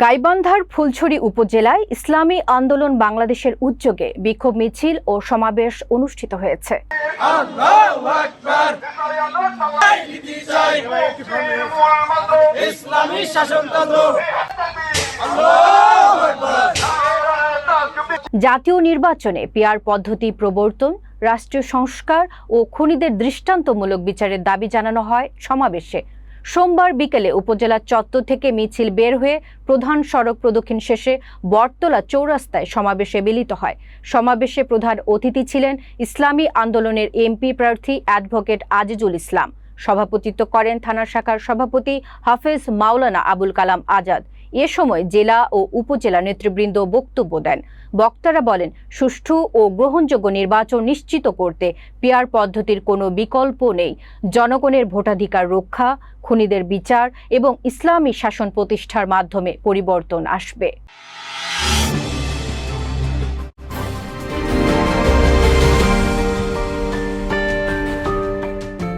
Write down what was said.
গাইবান্ধার ফুলছড়ি উপজেলায় ইসলামী আন্দোলন বাংলাদেশের উদ্যোগে বিক্ষোভ মিছিল ও সমাবেশ অনুষ্ঠিত হয়েছে। জাতীয় নির্বাচনে পিয়ার পদ্ধতি প্রবর্তন, রাষ্ট্রীয় সংস্কার ও খুনিদের দৃষ্টান্তমূলক বিচারের দাবি জানানো হয় সমাবেশে। সোমবার বিকেলে উপজেলা চত্বর থেকে মিছিল বের হয়ে প্রধান সড়ক প্রদক্ষিণ শেষে বটতলা চৌরাস্তায় সমাবেশে মিলিত হয়। সমাবেশে প্রধান অতিথি ছিলেন ইসলামী আন্দোলনের এমপি প্রার্থী অ্যাডভোকেট আজিজুল ইসলাম। সভাপতিত্ব করেন থানা শাখার সভাপতি হাফেজ মাওলানা আবুল কালাম আজাদ। এ সময় জেলা ও উপজেলা নেতৃবৃন্দ বক্তব্য দেন। বক্তারা বলেন, সুষ্ঠু ও গ্রহণযোগ্য নির্বাচন নিশ্চিত করতে পিয়ার পদ্ধতির কোনো বিকল্প নেই। জনগণের ভোটাধিকার রক্ষা, খুনিদের বিচার এবং ইসলামী শাসন প্রতিষ্ঠার মাধ্যমে পরিবর্তন আসবে।